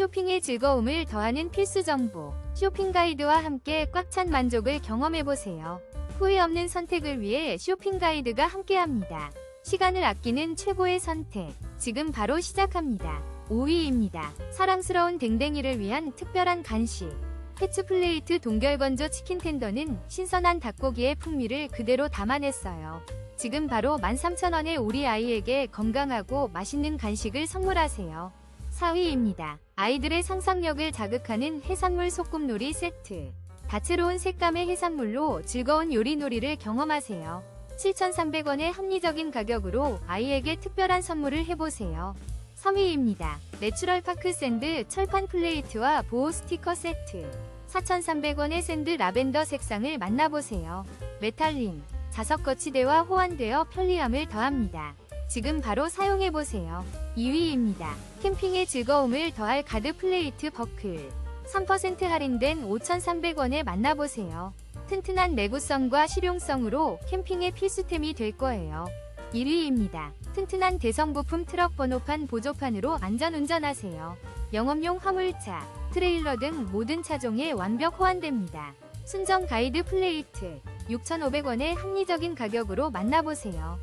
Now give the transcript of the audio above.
쇼핑의 즐거움을 더하는 필수 정보. 쇼핑 가이드와 함께 꽉 찬 만족을 경험해보세요. 후회 없는 선택을 위해 쇼핑 가이드가 함께합니다. 시간을 아끼는 최고의 선택. 지금 바로 시작합니다. 5위입니다. 사랑스러운 댕댕이를 위한 특별한 간식. 패츠 플레이트 동결건조 치킨 텐더는 신선한 닭고기의 풍미를 그대로 담아냈어요. 지금 바로 13,000원에 우리 아이에게 건강하고 맛있는 간식을 선물하세요. 4위입니다. 아이들의 상상력을 자극하는 해산물 소꿉놀이 세트. 다채로운 색감의 해산물로 즐거운 요리놀이를 경험하세요. 7,300원의 합리적인 가격으로 아이에게 특별한 선물을 해보세요. 3위입니다. 내추럴 파크 샌드 철판 플레이트와 보호 스티커 세트. 4,300원의 샌드 라벤더 색상을 만나보세요. 메탈린, 자석 거치대와 호환되어 편리함을 더합니다. 지금 바로 사용해보세요. 2위입니다. 캠핑의 즐거움을 더할 가드 플레이트 버클. 3% 할인된 5,300원에 만나보세요. 튼튼한 내구성과 실용성으로 캠핑의 필수템이 될 거예요. 1위입니다. 튼튼한 대성 부품 트럭 번호판 보조판으로 안전운전하세요. 영업용 화물차, 트레일러 등 모든 차종에 완벽 호환됩니다. 순정 가이드 플레이트 6,500원의 합리적인 가격으로 만나보세요.